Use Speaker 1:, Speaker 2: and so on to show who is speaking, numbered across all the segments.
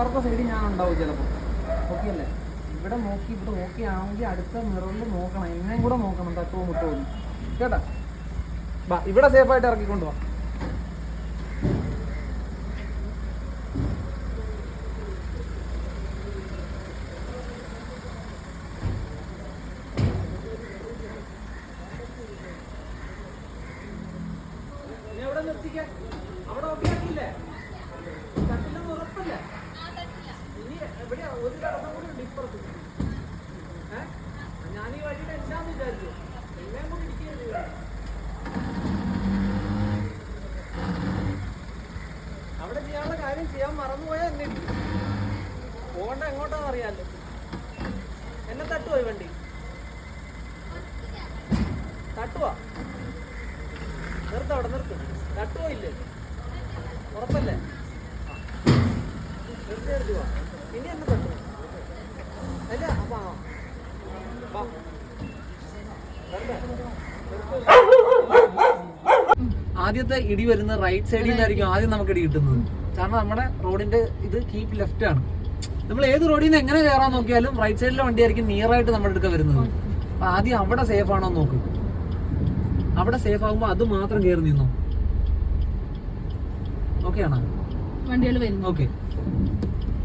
Speaker 1: അപ്പുറത്തെ സൈഡിൽ ഞാൻ ഉണ്ടാവും ചിലപ്പോൾ ഓക്കെ അല്ലേ ഇവിടെ നോക്കി ഇവിടെ ഓക്കെ ആണെങ്കിൽ അടുത്ത മിററിൽ നോക്കണം. എന്നെയും കൂടെ നോക്കണം തട്ടുവോ മുട്ടുവോ. കേട്ടാ? ഇവിടെ സേഫായിട്ട് ഇറക്കിക്കൊണ്ട് പോവാം ഇനി എവിടെ നിർത്തിക്കാൻ? അവിടെ ഓക്കേ ആക്കിയില്ലേ? തട്ടില്ലെന്ന് ഉറപ്പല്ലേ? ഇനി എവിടെയാ? ഒരു കടന്നും കൂടി ഉണ്ട് ഇപ്പുറത്ത്. ഏ? ഞാൻ ഈ വഴിയുടെ എന്താന്ന് വിചാരിച്ചു എല്ലാം കൂടി ഇടിക്കുകയല്ലേ ഇവിടെ. അവിടെ ചെയ്യാനുള്ള കാര്യം ചെയ്യാൻ മറന്നുപോയാൽ എന്നെ. പോകണ്ട എങ്ങോട്ടാന്ന് അറിയാലോ. എന്നെ തട്ടുവോ വണ്ടി? തട്ടുവാ? നിർത്ത അവിടെ നിർത്ത്. തട്ടുവോ ഇല്ലേ? ഉറപ്പല്ലേ. നിർത്തി നിർത്തി വാ. ഇനി എന്നെ തട്ടുവോ? അല്ല അപ്പൊ. ആ. ആദ്യത്തെ ഇടി വരുന്ന റൈറ്റ് സൈഡിൽ നിന്നായിരിക്കും ആദ്യം നമുക്ക് ഇടി കിട്ടുന്നത്. കാരണം നമ്മുടെ റോഡിന്റെ ഇത് കീപ്പ് ലെഫ്റ്റ് ആണ്. നമ്മൾ ഏത് റോഡിൽ നിന്ന് എങ്ങനെ കയറാൻ നോക്കിയാലും റൈറ്റ് സൈഡിലെ വണ്ടി ആയിരിക്കും നിയർ ആയിട്ട് നമ്മുടെ അടുക്ക വരുന്നത്. അപ്പൊ ആദ്യം അവിടെ സേഫ് ആണോ നോക്ക്. അവിടെ സേഫ് ആകുമ്പോൾ അത് മാത്രം കയറി നിന്നോ. ഓക്കെ ആണോ? ഓക്കെ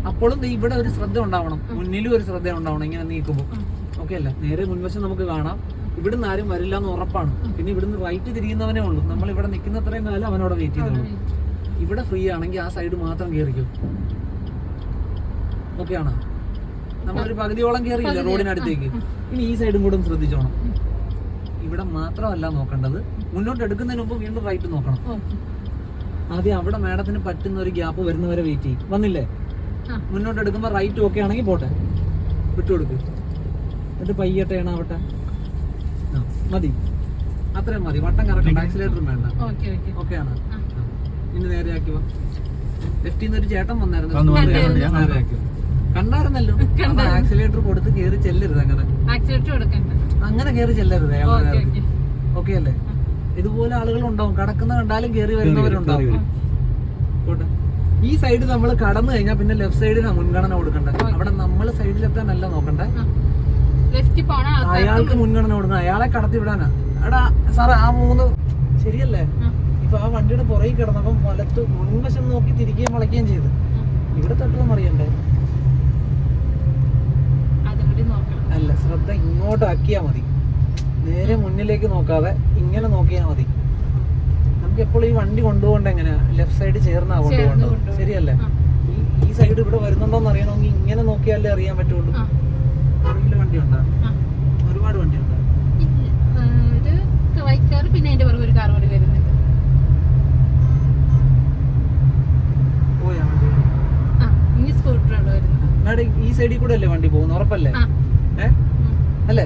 Speaker 1: അപ്പോഴും നീ ഇവിടെ ഒരു ശ്രദ്ധ ഉണ്ടാവണം. മുന്നിലും ഒരു ശ്രദ്ധ ഉണ്ടാവണം ഇങ്ങനെ നീക്കുമ്പോൾ ഓക്കെ അല്ല? നേരെ മുൻവശം നമുക്ക് കാണാം. ഇവിടുന്ന് ആരും വരില്ല എന്ന് ഉറപ്പാണ്. പിന്നെ ഇവിടുന്ന് റൈറ്റ് തിരിയുന്നവനേ ഉള്ളൂ. നമ്മൾ ഇവിടെ നിൽക്കുന്ന അത്രയും കാലം അവനോട് വെയിറ്റ് ചെയ്തോളൂ ഇവിടെ ഫ്രീ ആണെങ്കിൽ ആ സൈഡ് മാത്രം കയറിക്കും ഓക്കെ ആണോ? നമ്മളൊരു പകുതിയോളം കയറിയില്ല റോഡിനടുത്തേക്ക്. ഇനി ഈ സൈഡും കൂടെ ശ്രദ്ധിച്ചോണം. ഇവിടെ മാത്രമല്ല നോക്കേണ്ടത്. മുന്നോട്ട് എടുക്കുന്നതിന് മുമ്പ് വീണ്ടും റൈറ്റ് നോക്കണം. ആദ്യം അവിടെ മാഡത്തിന് പറ്റുന്ന ഒരു ഗ്യാപ്പ് വരുന്നവരെ വെയിറ്റ് ചെയ്യും. വന്നില്ലേ? മുന്നോട്ട് എടുക്കുമ്പോൾ റൈറ്റ് ഓക്കെ ആണെങ്കിൽ പോട്ടെ. വിട്ടുകൊടുക്ക്. എന്നിട്ട് പയ്യട്ടെ ആവട്ടെ ആ, മതി. അത്രയും മതി. വട്ടം കറക്റ്റ് ആക്സിലേറ്ററും വേണ്ട.
Speaker 2: ഓക്കെ ഓക്കെ
Speaker 1: ഓക്കെ ആണ്. ഇനി നേരെ ആക്കി വാ. ലെഫ്റ്റിൽ നിന്ന് ഒരു ചേട്ടൻ വന്നായിരുന്നു. കണ്ടായിരുന്നല്ലോ. ആക്സിലേറ്റർ കൊടുത്ത് കയറി ചെല്ലരുത് അങ്ങനെ. അങ്ങനെ കയറി ചെല്ലരുത്
Speaker 2: ഓക്കെ ഓക്കെ.
Speaker 1: ഓക്കെ അല്ലേ? ഇതുപോലെ ആളുകൾ ഉണ്ടാവും കടക്കുന്ന കണ്ടാലും കയറി വരുന്നവരുണ്ടാവും. ഈ സൈഡ് നമ്മൾ കടന്നു കഴിഞ്ഞാൽ പിന്നെ ലെഫ്റ്റ് സൈഡിൽ മുൻഗണന കൊടുക്കണ്ടേ? അവിടെ നമ്മൾ സൈഡിലെത്താനല്ല നോക്കണ്ടേ?
Speaker 2: ലെഫ്റ്റ് പോണ ആൾക്കാർ
Speaker 1: അയാൾക്ക് മുൻഗണന കൊടുക്കണം. അയാളെ കടത്തി വിടാനാ. എടാ സാറേ ആ മൂന്ന് ശരിയല്ലേ? ഇപ്പൊ ആ വണ്ടിയുടെ പുറകിൽ കിടന്നപ്പം വലത്ത് മുൻവശം നോക്കി തിരികെയും വളയ്ക്കുകയും ചെയ്തു. ഇവിടെ തട്ടുക അറിയണ്ടേ? അല്ല ശ്രദ്ധ ഇങ്ങോട്ട് ആക്കിയാ മതി. നേരെ മുന്നിലേക്ക് നോക്കാതെ ഇങ്ങനെ നോക്കിയാൽ മതി. നമുക്ക് എപ്പോഴും ഈ വണ്ടി കൊണ്ടുപോകണ്ട എങ്ങനെയാ? ലെഫ്റ്റ് സൈഡ് ചേർന്നാ കൊണ്ടുപോകേണ്ടത്. ശരിയല്ലേ? ഈ ഈ സൈഡ് ഇവിടെ വരുന്നുണ്ടോന്ന് അറിയണമെങ്കിൽ ഇങ്ങനെ നോക്കിയാലേ അറിയാൻ പറ്റുള്ളൂ. പുറകിൽ വണ്ടി ഉണ്ടാ? ഒരുപാട് വണ്ടി ഉണ്ടാ?
Speaker 2: പിന്നെ അതിന്റെ പുറകെ ഒരു കാർ കൂടി വരുന്നുണ്ട്.
Speaker 1: പോയാ വണ്ടി
Speaker 2: ആ ഇനി സ്കൂട്ടറാണ് വരുന്നത്?
Speaker 1: മാഡം ഈ സൈഡിൽ കൂടെ അല്ലേ വണ്ടി പോകുന്നത് ഉറപ്പല്ലേ? ഏ? അല്ലേ?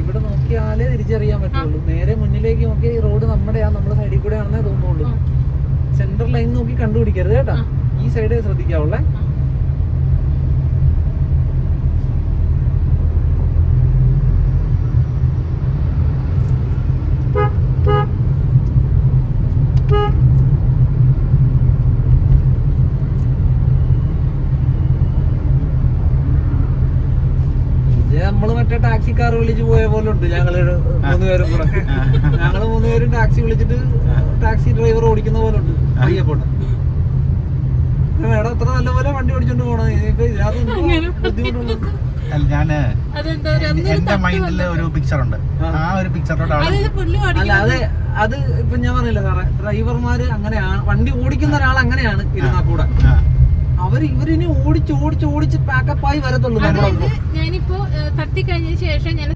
Speaker 1: ഇവിടെ നോക്കിയാലേ തിരിച്ചറിയാൻ പറ്റുള്ളൂ. നേരെ മുന്നിലേക്ക് നോക്കി ഈ റോഡ് നമ്മുടെയാ നമ്മുടെ സൈഡിൽ കൂടെ ആണെന്നേ തോന്നുള്ളൂ.
Speaker 2: ആ.
Speaker 1: സെന്റർ ലൈൻ നോക്കി കണ്ടുപിടിക്കരുത് കേട്ടാ. ഈ സൈഡേ ശ്രദ്ധിക്കാവുള്ളേ
Speaker 2: ആ.
Speaker 1: ഇത് നമ്മൾ മറ്റേ ടാക്സി കാർ വിളിച്ച് പോയ പോലെ ഉണ്ട്. ഞങ്ങൾ മൂന്നുപേരും കൂടെ. ഞങ്ങൾ മൂന്നുപേരും ടാക്സി വിളിച്ചിട്ട് ടാക്സി ഡ്രൈവർ ഓടിക്കുന്ന പോലെ ഉണ്ട്. പയ്യെ പോട്ടെ മേഡം എത്ര നല്ലപോലെ വണ്ടി ഓടിച്ചോണ്ട് പോണത്
Speaker 2: അതെന്താ ഒരു
Speaker 3: എന്റെ മൈൻഡിൽ ഒരു പിക്ചർ ഉണ്ട്. ആ. ഒരു പിക്ചറിലോട്ട്
Speaker 2: അതായത്
Speaker 1: അല്ല അത് അത് ഇപ്പൊ ഞാൻ പറഞ്ഞില്ല സാറേ ഡ്രൈവർമാര് അങ്ങനെയാണ് വണ്ടി ഓടിക്കുന്ന ഒരാൾ അങ്ങനെയാണ് ഇരുന്നാ കൂടെ.
Speaker 3: ആ.
Speaker 1: അവർ ഇവരിനി ഓടിച്ച് ഓടിച്ച് ഓടിച്ച് പാക്കപ്പായി വരത്തുള്ളൂ.
Speaker 2: ഞാനിപ്പോ തട്ടിക്കഴിഞ്ഞ ശേഷം ഞാൻ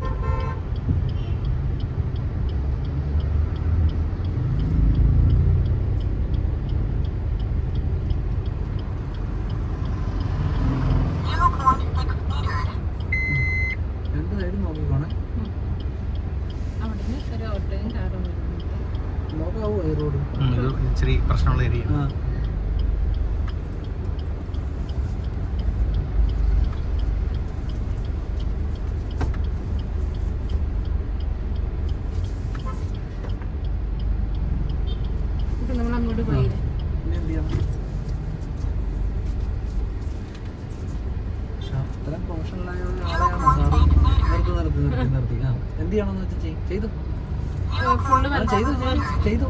Speaker 1: രണ്ട് സൈഡും നോക്കിക്കോണേ
Speaker 2: അവിടെ നിന്ന് ഒരു ഓട്ടോയും കാറും വരുന്നുണ്ട്
Speaker 1: നോക്കാവോ ഈ റോഡ്
Speaker 3: ഉം, ഇത് ഇച്ചിരി പ്രശ്നമുള്ള ഏരിയ
Speaker 1: ആ
Speaker 2: ഇപ്പൊ നമ്മൾ അങ്ങോട്ട് പോയില്ലേ
Speaker 1: ഇനി എന്ത് ചെയ്യണം പക്ഷെ അത്രയും പ്രൊഫഷണലായ ഒരാളെയാണ് സാറ് നിർത്തി നിർത്തി നിർത്തി നിർത്തി ആ എന്ത് ചെയ്യണമെന്ന് വെച്ചാൽ ചെയ് ചെയ്തു ചെയ്തു. ചെയ്തു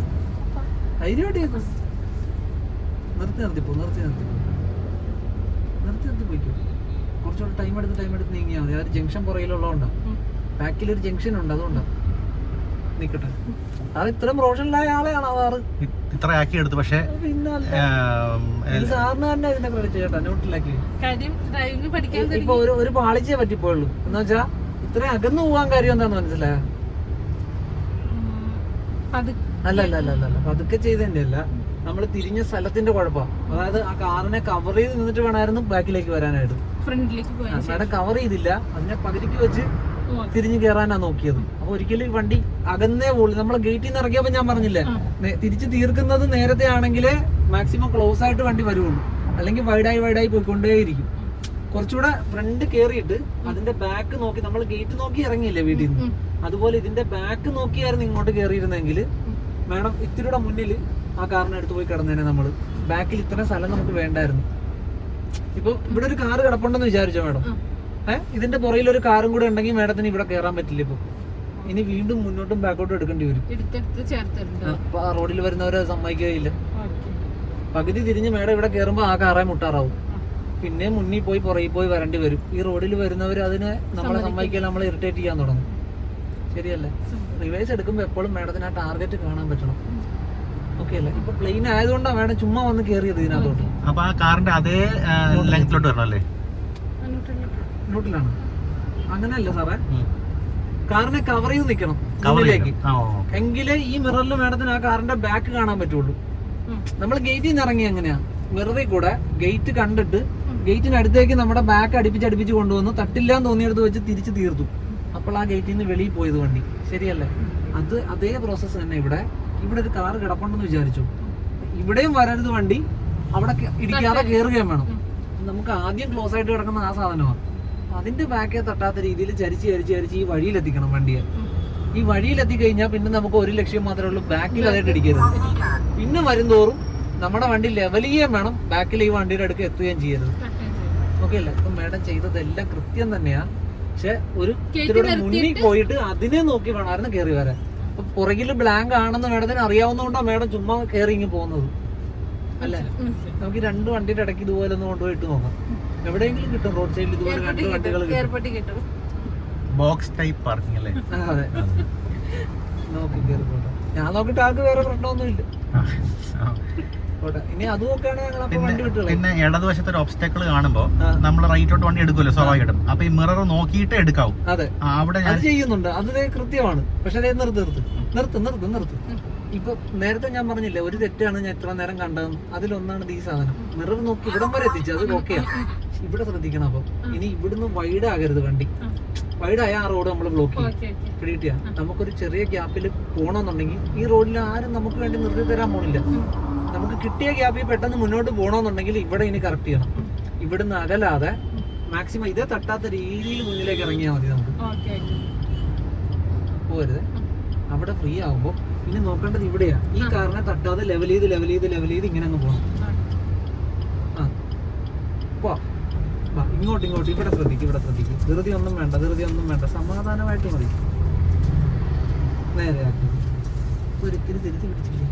Speaker 1: ധൈര്യമായിട്ട് ചെയ്തു. നിർത്തി നിർത്തിപ്പോ നിർത്തി നിർത്തിപ്പോ നിർത്തി നിർത്തി പോയിക്കോ. കുറച്ചുകൂടെ ടൈം എടുത്ത് ടൈം എടുത്ത് നീങ്ങിയാൽ മതി. ആ ജംഗ്ഷൻ പുറകിലുള്ളതുകൊണ്ടാണ് ബാക്കിൽ ഒരു ജംഗ്ഷൻ ഉണ്ട് അതുകൊണ്ടാണ് നിക്കട്ടെ. അത് ഇത്രയും പ്രൊഫഷണലായ ആളെയാണ് സാറ്
Speaker 3: ഇത്ര ആക്കി എടുത്തു പക്ഷേ
Speaker 1: സാറിന് തന്നെ ഇതിന്റെ ക്രെഡിറ്റ് ചേട്ടാ നോട്ടിലാക്കി
Speaker 2: കാര്യം ഡ്രൈവിംഗ് പഠിക്കാൻ
Speaker 1: ഇപ്പൊ ഒരു ഒരു പാളിച്ചേ പറ്റിപ്പോയുള്ളൂ. എന്ന് വെച്ചാ ഇത്രയും അകന്നു പോകാൻ കാര്യം എന്താന്ന് മനസ്സിലായ? അല്ല അല്ല അല്ല അല്ല പതുക്കെ ചെയ്തതിന്റെ അല്ല നമ്മൾ തിരിഞ്ഞ സ്ഥലത്തിന്റെ കുഴപ്പമാണ് അതായത് ആ കാറിനെ കവർ ചെയ്ത് നിന്നിട്ട് വേണമായിരുന്നു ബാക്കിലേക്ക് വരാനായിട്ട്. മാഡം കവർ ചെയ്തില്ല. അതിനെ പകുതിക്ക് വെച്ച് തിരിഞ്ഞു കയറാനാ നോക്കിയത്. അപ്പൊ ഒരിക്കലും വണ്ടി അകന്നേ പോളി നമ്മളെ ഗേറ്റിൽ നിന്ന് ഇറങ്ങിയപ്പോ ഞാൻ പറഞ്ഞില്ലേ തിരിച്ചു തിരിച്ച് തീർക്കുന്നത് നേരത്തെ ആണെങ്കിലേ മാക്സിമം ക്ലോസ് ആയിട്ട് വണ്ടി വരുള്ളൂ അല്ലെങ്കിൽ വൈഡായി വൈഡായി പോയിക്കൊണ്ടേയിരിക്കും. കുറച്ചുകൂടെ ഫ്രണ്ട് കയറിയിട്ട് അതിന്റെ ബാക്ക് നോക്കി നമ്മൾ ഗേറ്റ് നോക്കി ഇറങ്ങിയില്ലേ വീട്ടിൽ നിന്ന്? അതുപോലെ ഇതിന്റെ ബാക്ക് നോക്കിയായിരുന്നു ഇങ്ങോട്ട് കയറിയിരുന്നെങ്കിൽ മാഡം ഇത്തിരിയുടെ മുന്നിൽ ആ കാറിനെ എടുത്തു പോയി കിടന്നേനെ നമ്മൾ ബാക്കിൽ ഇത്ര സ്ഥലം നമുക്ക് വേണ്ടായിരുന്നു. ഇപ്പൊ ഇവിടെ ഒരു കാറ് കിടപ്പുണ്ടെന്ന് വിചാരിച്ചോ മാഡം? ഏഹ് ഇതിന്റെ പുറയിൽ ഒരു കാറും കൂടെ ഉണ്ടെങ്കിൽ മാഡത്തിന് ഇവിടെ കയറാൻ പറ്റില്ല ഇപ്പൊ. ഇനി വീണ്ടും മുന്നോട്ടും ബാക്കോട്ടും എടുക്കേണ്ടി വരും. റോഡിൽ വരുന്നവരെ സമ്മതിക്കുകയില്ല. പകുതി തിരിഞ്ഞ് മേഡം ഇവിടെ കയറുമ്പോൾ ആ കാറേ മുട്ടാറാവും. പിന്നെ മുന്നിൽ പോയി പുറകിൽ പോയി വരേണ്ടി വരും. ഈ റോഡിൽ വരുന്നവർ അതിനെ നമ്മളെ സമ്മതിക്കാൻ നമ്മൾ ഇറിറ്റേറ്റ് ചെയ്യാൻ തുടങ്ങും. ശരിയല്ലേ? റിവേഴ്സ് എടുക്കുമ്പോൾ എപ്പോഴും മാഡത്തിന് ആ ടാർഗറ്റ് കാണാൻ പറ്റണം. ഓക്കെ അല്ലേ? ഇപ്പൊ പ്ലെയിൻ ആയതുകൊണ്ടാണ് മാഡം ചുമ്മാ വന്ന് കയറിയത് ഇതിനകത്തോട്ട്.
Speaker 3: അപ്പൊ ആ കാറിന്റെ അതേ ലെങ്ത്തിലോട്ട് വരണം അല്ലേ?
Speaker 1: നോട്ടിലാണ് അങ്ങനെയല്ല സാറേ. കാറിനെ കവർ ചെയ്ത് നിൽക്കണം.
Speaker 3: ഓക്കേ.
Speaker 1: എങ്കിലേ ഈ മിററിൽ മാഡത്തിന് ആ കാറിന്റെ ബാക്ക് കാണാൻ പറ്റുള്ളൂ. നമ്മൾ ഗേറ്റിൽ നിന്ന് ഇറങ്ങി എങ്ങനെയാ? മിററിൽ കൂടെ ഗേറ്റ് കണ്ടിട്ട് ഗേറ്റിനടുത്തേക്ക് നമ്മുടെ ബാക്ക് അടുപ്പിച്ച് അടുപ്പിച്ച് കൊണ്ടുവന്നു. തട്ടില്ലാന്ന് തോന്നിയെടുത്ത് വെച്ച് തിരിച്ച് തീർത്തു. അപ്പോൾ ആ ഗേറ്റിൽ നിന്ന് വെളിയിൽ പോയത് വണ്ടി. ശരിയല്ലേ? അത് അതേ പ്രോസസ്സ് തന്നെ ഇവിടെ. ഇവിടെ ഒരു കാർ കിടപ്പുണ്ടെന്ന് വിചാരിച്ചു. ഇവിടെയും വരരുത് വണ്ടി. അവിടെ ഇടിക്കാതെ കയറുകയും വേണം. നമുക്ക് ആദ്യം ക്ലോസ് ആയിട്ട് കിടക്കുന്ന ആ സാധനമാണ് അതിന്റെ ബാക്കേ തട്ടാത്ത രീതിയിൽ ചരിച്ച് ചരിച്ച് ചരിച്ച് ഈ വഴിയിലെത്തിക്കണം വണ്ടിയെ. ഈ വഴിയിലെത്തി കഴിഞ്ഞാൽ പിന്നെ നമുക്ക് ഒരു ലക്ഷ്യം മാത്രമേ ഉള്ളൂ. ബാക്കിൽ അതായിട്ട് ഇടിക്കരുത്. പിന്നെ വരും തോറും നമ്മുടെ വണ്ടി ലെവൽ ചെയ്യാൻ വേണം. ബാക്കിൽ ഈ വണ്ടിയുടെ അടുക്ക് എത്തുകയും ചെയ്യരുത്. ഓക്കെ അല്ലേ ഇപ്പൊ മേഡം ചെയ്തതെല്ലാം കൃത്യം തന്നെയാ. പക്ഷെ ഒരു മുന്നിൽ പോയിട്ട് അതിനെ നോക്കി വേണമായിരുന്നു കയറി വരാൻ. അപ്പൊ പുറകിൽ ബ്ലാങ്ക് ആണെന്ന് മേഡത്തിന് അറിയാവുന്നതുകൊണ്ടാണ് മേഡം ചുമ്മാ കയറി ഇങ്ങ് പോകുന്നത്. അല്ലേ? നമുക്ക് രണ്ട് വണ്ടിയുടെ ഇടയ്ക്ക് ഇതുപോലെ ഒന്ന് കൊണ്ടുപോയിട്ട് നോക്കാം. എവിടെയെങ്കിലും കിട്ടും റോഡ് സൈഡിൽ ഇതുപോലെ രണ്ട് വണ്ടികൾ കിട്ടും.
Speaker 3: ബോക്സ് ടൈപ്പ് പാർക്കിംഗ് അല്ലേ?
Speaker 1: അതെ. നോക്കി കയറി പോട്ടെ. ഞാൻ നോക്കിയിട്ട് ആൾക്ക് വേറെ പ്രശ്നമൊന്നുമില്ല
Speaker 3: പിന്നെ ഇടതുവശത്ത് ഒരു ഒബ്സ്റ്റക്കിൾ കാണുമ്പോ
Speaker 1: ആ.
Speaker 3: നമ്മൾ റൈറ്റോട്ട് വണ്ടി എടുക്കുമല്ലോ സ്വാഭാവികമായിട്ടും. അപ്പൊ ഈ മിറർ നോക്കിയിട്ട് എടുക്കാവും. അവിടെ ഞാൻ
Speaker 1: ചെയ്യുന്നുണ്ട്. അത് കൃത്യമാണ്. പക്ഷെ അതേ നിർത്ത് നിർത്ത്. നിർത്ത് നിർത്ത് നിർത്ത്. ഇപ്പൊ നേരത്തെ ഞാൻ പറഞ്ഞില്ലേ ഒരു തെറ്റാണ് ഞാൻ ഇത്ര നേരം കണ്ടത്. അതിലൊന്നാണ് ഈ സാധനം. മിറർ നോക്കി ഇവിടം വരെ എത്തിച്ചു അത് ഓക്കെയാണ് ഇവിടെ ശ്രദ്ധിക്കണം അപ്പൊ ഇനി ഇവിടുന്ന് വൈഡ് ആകരുത് വണ്ടി. വൈഡ് ആയ ആ റോഡ് നമ്മൾ ബ്ലോക്ക് ചെയ്യും.
Speaker 2: ഓക്കെ ഓക്കെ
Speaker 1: ചെയ്യാം. നമുക്കൊരു ചെറിയ ഗ്യാപ്പിൽ പോകണമെന്നുണ്ടെങ്കിൽ ഈ റോഡിൽ ആരും നമുക്ക് വേണ്ടി നിർത്തി തരാൻ പോണില്ല. നമുക്ക് കിട്ടിയ ഗ്യാപ്പിൽ പെട്ടെന്ന് മുന്നോട്ട് പോകണമെന്നുണ്ടെങ്കിൽ ഇവിടെ ഇനി കറക്റ്റ് ചെയ്യണം. ഇവിടുന്ന് അകലാതെ മാക്സിമം ഇതേ തട്ടാത്ത രീതിയിൽ മുന്നിലേക്ക് ഇറങ്ങിയാൽ മതി നമുക്ക്. പോരുത്. അവിടെ ഫ്രീ ആകുമ്പോൾ ഇനി നോക്കേണ്ടത് ഇവിടെയാ. ഈ കാറിനെ തട്ടാതെ ലെവൽ ചെയ്ത് ലെവൽ ചെയ്ത് ലെവൽ ചെയ്ത് ഇങ്ങനെ അങ്ങ് പോകണം ആ പോ ഇങ്ങോട്ട് ഇങ്ങോട്ട്. ഇവിടെ ശ്രദ്ധിക്കും ഇവിടെ ശ്രദ്ധിക്കും. ധൃതി ഒന്നും വേണ്ട ധൃതി ഒന്നും വേണ്ട. സമാധാനമായിട്ട് മതി. നേരെ ആക്കി. ഒരിക്കലും തിരിച്ച് പിടിച്ചില്ലേ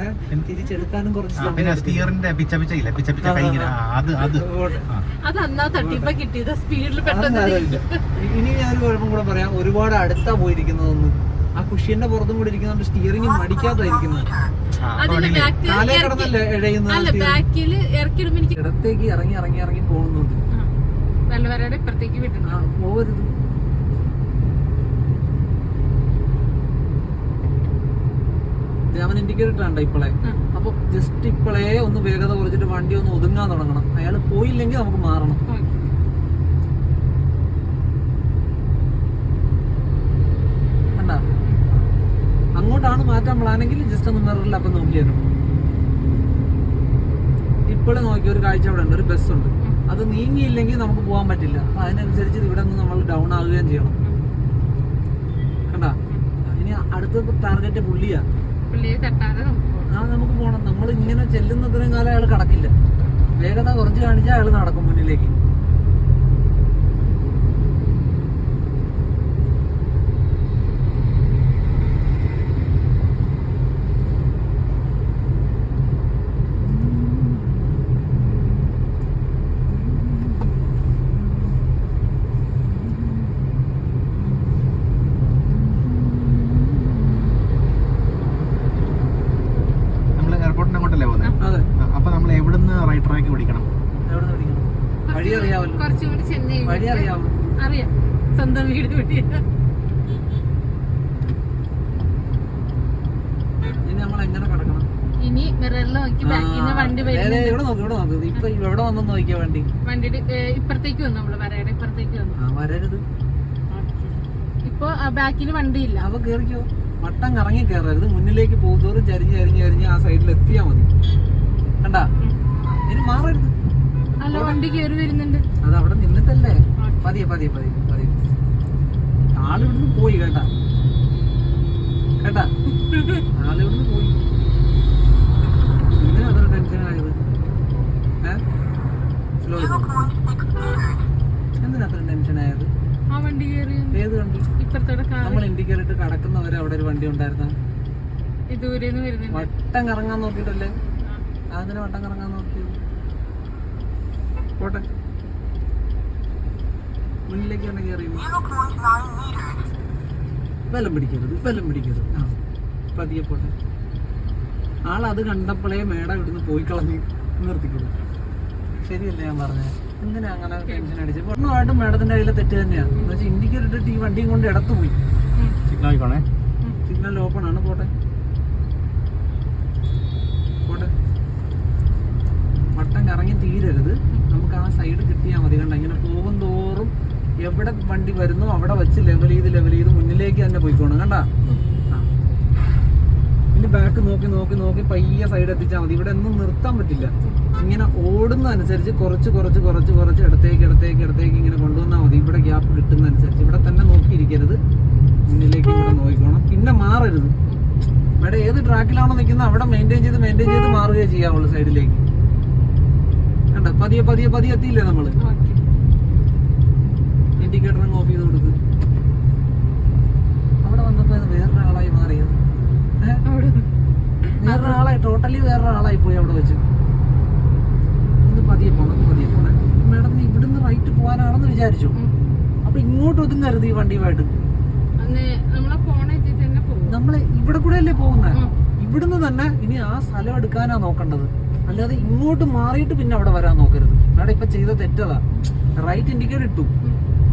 Speaker 1: ഏ? തിരിച്ചെടുക്കാനും കുറച്ച് സമയം
Speaker 3: പിന്നെ
Speaker 1: എടുത്തില്ലേ?
Speaker 3: സ്റ്റിയറിന്റെ പിച്ച പിച്ച ഇല്ല? പിച്ച പിച്ച കൈ ആ, അത് അത്.
Speaker 1: ഓട്ടെ.
Speaker 3: ആ.
Speaker 2: അത് അന്നാ തട്ടിപ്പ കിട്ടിയത്. സ്പീഡിൽ.
Speaker 1: ഇനി ഞാനൊരു കുഴപ്പം കൂടെ പറയാം. ഒരുപാട് അടുത്താ പോയിരിക്കുന്നതൊന്ന്. ആ കുഷ്യന്റെ പുറത്തും കൂടി ഇരിക്കുന്നതുകൊണ്ട് സ്റ്റിയറിംഗ് മടിക്കാത്തായിരിക്കുന്നത് കാലേ കിടന്നല്ലേ ഇടത്തേക്ക് ഇറങ്ങി ഇറങ്ങി ഇറങ്ങി പോകുന്നുണ്ട്. പോകരുത് രാമൻ ഇൻഡിക്കേറ്റർ ഉണ്ട് ഇപ്പോളെ. അപ്പൊ ജസ്റ്റ് ഇപ്പോളേ ഒന്ന് വേഗത കുറച്ചിട്ട് വണ്ടി ഒന്ന് ഒതുങ്ങാൻ തുടങ്ങണം. അയാൾ പോയില്ലെങ്കിൽ നമുക്ക് മാറണം. കണ്ട? അങ്ങോട്ടാണ് മാറ്റാൻ പ്ലാനെങ്കിൽ ജസ്റ്റ് ഒന്ന് മിററിൽ അപ്പം നോക്കിയാലും ഇപ്പോഴും നോക്കി ഒരു കാഴ്ച അവിടെ ഉണ്ട്. ഒരു ബസ് ഉണ്ട്. അത് നീങ്ങിയില്ലെങ്കിൽ നമുക്ക് പോകാൻ പറ്റില്ല. അപ്പൊ അതിനനുസരിച്ച് ഇവിടെ നിന്ന് നമ്മൾ ഡൗൺ ആകുകയും ചെയ്യണം. കണ്ട? ഇനി അടുത്ത ടാർഗറ്റ് പുള്ളിയാ. ആ നമുക്ക് പോണം. നമ്മൾ ഇങ്ങനെ ചെല്ലുന്നത്രയും കാലം അയാൾ കടക്കില്ല. വേഗത കുറച്ച് കാണിച്ചാൽ അയാൾ നടക്കും മുന്നിലേക്ക്
Speaker 3: നമ്മൾ എയർപോർട്ടിന് അങ്ങോട്ടല്ലേ പോകുന്നത്
Speaker 1: അതെ
Speaker 3: അപ്പൊ നമ്മൾ എവിടുന്ന് റൈറ്റ് ട്രാക്ക് പിടിക്കണം
Speaker 1: എവിടെ നിന്ന് പിടിക്കണം വഴി അറിയാമല്ലോ
Speaker 2: കുറച്ചും കൂടി ചെന്ന്
Speaker 1: വഴി അറിയാമോ
Speaker 2: അറിയാം. സ്വന്തം വീട് കിട്ടിയ
Speaker 1: ഇനി നമ്മൾ എങ്ങനെ കടക്കണം?
Speaker 2: ഇനി മിററിൽ നോക്കി വണ്ടി
Speaker 1: ഇവിടെ നോക്ക് ഇവിടെ നോക്ക്. ഇപ്പൊ എവിടെ വന്നു നോക്കിയാ വണ്ടി?
Speaker 2: വണ്ടിയുടെ ഏ, ഇപ്പുറത്തേക്ക് വന്നു നമ്മൾ വരയുടെ ഇപ്പുറത്തേക്ക് വന്നു.
Speaker 1: ആ വരരുത്.
Speaker 2: ഇപ്പൊ ബാക്കിൽ വണ്ടിയില്ല
Speaker 1: അവ കേറിക്കോ. വട്ടം കറങ്ങി കേറരുത്. മുന്നിലേക്ക് പോകുന്നോറും ചരിഞ്ഞ് ചരിഞ്ഞ് ചരിഞ്ഞ് ആ സൈഡിൽ എത്തിയാ മതി. കണ്ടാ? ഇനി മാറരുത്.
Speaker 2: അല്ല വണ്ടി കയറി വരുന്നുണ്ട്.
Speaker 1: അത് അവിടെ നിന്നിട്ടല്ലേ? പതിയെ പതിയെ പതിയെ പതിയെ. ആളിവിടുന്ന് പോയി കേട്ടാ. കേട്ടാ? ആളിവിടുന്ന് പോയി. എന്തിനാ അത്ര ഏ? സ്ലോ എന്തിനാ അത്ര ടെൻഷൻ ആയത്?
Speaker 2: ആ വണ്ടി കയറി
Speaker 1: ഏത് വണ്ടി? നമ്മൾ ഇൻഡിക്കേറ്റർ കടക്കുന്നവരെ അവിടെ ഒരു വണ്ടി ഉണ്ടായിരുന്ന? വട്ടം കറങ്ങാൻ
Speaker 2: നോക്കിട്ടല്ലേ.
Speaker 1: അതിന് വട്ടം കറങ്ങാൻ നോക്കിയത്? പോട്ടെ. മുന്നിലേക്ക് ബലം പിടിക്കരുത് ബലം പിടിക്കരുത്. ആ പതിയെ പോട്ടെ. ആളത് കണ്ടപ്പോഴേ മേടം ഇവിടുന്ന് പോയി കളഞ്ഞ് നിർത്തിക്കൊള്ളു ശരിയല്ലേ ഞാൻ പറഞ്ഞത് എന്തിനാ അങ്ങനെ ടെൻഷൻ അടിച്ച്? പൂർണമായിട്ടും മേഡത്തിന്റെ കയ്യിലെ തെറ്റ് തന്നെയാണ് എന്ന് വെച്ചാൽ ഇൻഡിക്കേറ്റർ ഇട്ടിട്ട് ഈ വണ്ടിയും കൊണ്ട് ഇടത്ത് പോയി.
Speaker 3: സിഗ്നൽ ആയിക്കോണേ?
Speaker 1: സിഗ്നൽ ഓപ്പൺ ആണ് പോട്ടെ. പോട്ടെ. വട്ടം കറങ്ങി തീരരുത്. നമുക്ക് ആ സൈഡ് കിട്ടിയാൽ മതി. കണ്ട? ഇങ്ങനെ പോകും തോറും എവിടെ വണ്ടി വരുന്നു അവിടെ വെച്ച് ലെവൽ ചെയ്ത് ലെവൽ ചെയ്ത് മുന്നിലേക്ക് തന്നെ പോയിക്കോണം. കണ്ട? ഇനി ബാക്ക് നോക്കി നോക്കി നോക്കി പയ്യെ സൈഡ് എത്തിച്ചാൽ മതി. ഇവിടെ ഒന്നും നിർത്താൻ പറ്റില്ല. ഇങ്ങനെ ഓടുന്നതനുസരിച്ച് കുറച്ച് കുറച്ച് കുറച്ച് കുറച്ച് ഇടത്തേക്ക് ഇടത്തേക്ക് ഇടത്തേക്ക് ഇങ്ങനെ കൊണ്ടുവന്നാൽ മതി. ഇവിടെ ഗ്യാപ്പ് കിട്ടുന്ന അനുസരിച്ച് ഇവിടെ തന്നെ നോക്കിയിരിക്കരുത്. മുന്നിലേക്ക് ഇവിടെ നോക്കിക്കോണം. പിന്നെ മാറരുത്. ഇവിടെ ഏത് ട്രാക്കിലാണോ നിൽക്കുന്നത് അവിടെ മെയിന്റെയിൻ ചെയ്ത് മെയിന്റെയിൻ ചെയ്ത് മാറുകയേ ചെയ്യാവുള്ളൂ സൈഡിലേക്ക് കണ്ട? പതിയെ പതിയെ പതിയെ എത്തിയില്ലേ
Speaker 2: നമ്മൾ?
Speaker 1: ഇൻഡിക്കേറ്റർ അങ്ങ് ഓഫ് ചെയ്ത് കൊടുക്ക്. അവിടെ വന്നപ്പോ വേറൊരാളായി മാറിയത് വേറൊരാളായി ടോട്ടലി വേറൊരാളായി പോയി അവിടെ വെച്ച്. ഒന്ന് പതിയെ പോണം ഒന്ന് പതിയെ പോണേ. മേഡം ഇവിടുന്ന് റൈറ്റ് പോകാനാണെന്ന് വിചാരിച്ചു. അപ്പൊ ഇങ്ങോട്ട് ഒതുങ്ങരുത് ഈ വണ്ടിയുമായിട്ട്.
Speaker 2: നമ്മളെ
Speaker 1: ഇവിടെ കൂടെ അല്ലേ പോകുന്നത് ഇവിടുന്ന് തന്നെ ഇനി ആ സ്ഥലം എടുക്കാനാ നോക്കേണ്ടത്. അല്ലാതെ ഇങ്ങോട്ട് മാറിയിട്ട് പിന്നെ അവിടെ വരാൻ നോക്കരുത്. മാഡം ഇപ്പൊ ചെയ്ത തെറ്റതാ. റൈറ്റ് ഇൻഡിക്കേറ്റർ ഇട്ടു.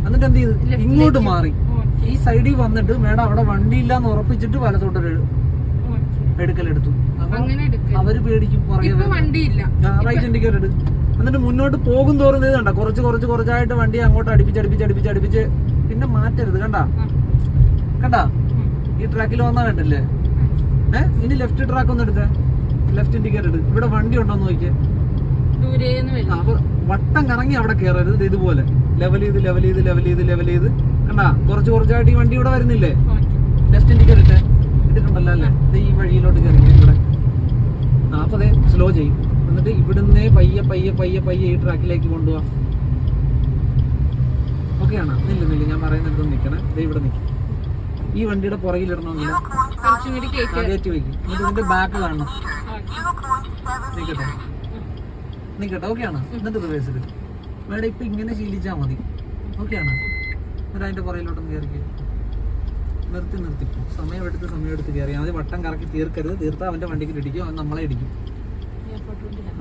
Speaker 1: എന്നിട്ട് എന്ത് ചെയ്തു? ഇങ്ങോട്ട് മാറി. ഈ സൈഡിൽ വന്നിട്ട് മേഡം അവിടെ വണ്ടി ഇല്ലാന്ന് ഉറപ്പിച്ചിട്ട് വലത്തോട്ട്. എടുക്കലെടുത്തു അവർ പേടിക്കും റൈറ്റ് ഇൻഡിക്കേറ്റർ ഇട്. എന്നിട്ട് മുന്നോട്ട് പോകും തോറും ഇത് കണ്ട? കുറച്ച് കുറച്ച് കുറച്ചായിട്ട് വണ്ടി അങ്ങോട്ട് അടുപ്പിച്ച് അടുപ്പിച്ച് അടുപ്പിച്ച് അടുപ്പിച്ച് പിന്നെ മാറ്റരുത് കണ്ട? കണ്ടാ?
Speaker 2: കണ്ട
Speaker 1: ഈ ട്രാക്കിൽ വന്നാ കണ്ടില്ലേ? ഏഹ് ഇനി ലെഫ്റ്റ് ട്രാക്ക് ഒന്ന് എടുത്തേ. ലെഫ്റ്റ് ഇൻഡിക്കേറ്റർ ഇട്. ഇവിടെ വണ്ടി ഉണ്ടോ എന്ന് നോക്കിയേ വട്ടം കറങ്ങി അവിടെ കയറരുത് ഇത് ഇതുപോലെ. ലെവൽ ചെയ്ത് ലെവൽ ചെയ്ത് ലെവൽ ചെയ്ത് ലെവൽ ചെയ്ത്. കണ്ടാ? കുറച്ച് കുറച്ചായിട്ട് ഈ വണ്ടി ഇവിടെ വരുന്നില്ലേ. ലെഫ്റ്റ് ഇൻഡിക്കേറ്റർ ഇട്ടേ. ഇട്ടിട്ടുണ്ടല്ലോ അല്ലേ? ഈ വഴിയിലോട്ട് കയറി ഇവിടെ. അപ്പൊ അതെ സ്ലോ ചെയ്യും. എന്നിട്ട് ഇവിടുന്ന് പയ്യെ പയ്യെ പയ്യെ പയ്യെ ഈ ട്രാക്കിലേക്ക് കൊണ്ടുപോവാ. ഓക്കെ ആണോ? നില്ല നില്ല. ഞാൻ പറയുന്നിടത്ത് നിൽക്കണേ ദേ ഇവിടെ നിൽക്കും ഈ വണ്ടിയുടെ
Speaker 2: കേക്ക്.
Speaker 1: കയറ്റി വയ്ക്കും എന്നിട്ട് ഇതിന്റെ ബാക്ക് കാണണം. നിൽക്കട്ടെ നിൽക്കട്ടെ ഓക്കെ ആണോ? എന്നിട്ട് റിവേഴ്സ് എടുക്കും മേഡം ഇപ്പൊ ഇങ്ങനെ ശീലിച്ചാൽ മതി. ഓക്കെ ആണോ? എന്നിട്ട് അതിന്റെ പുറയിലോട്ടൊന്ന് കയറിക്കും നിർത്തി നിർത്തി. സമയം എടുത്ത് സമയം എടുത്ത് കയറി ആദ്യം വട്ടം കറക്കി തീർക്കരുത്. തീർത്താൽ അവന്റെ വണ്ടിക്ക് ഇടിക്കും അവൻ നമ്മളെ ഇടിക്കും.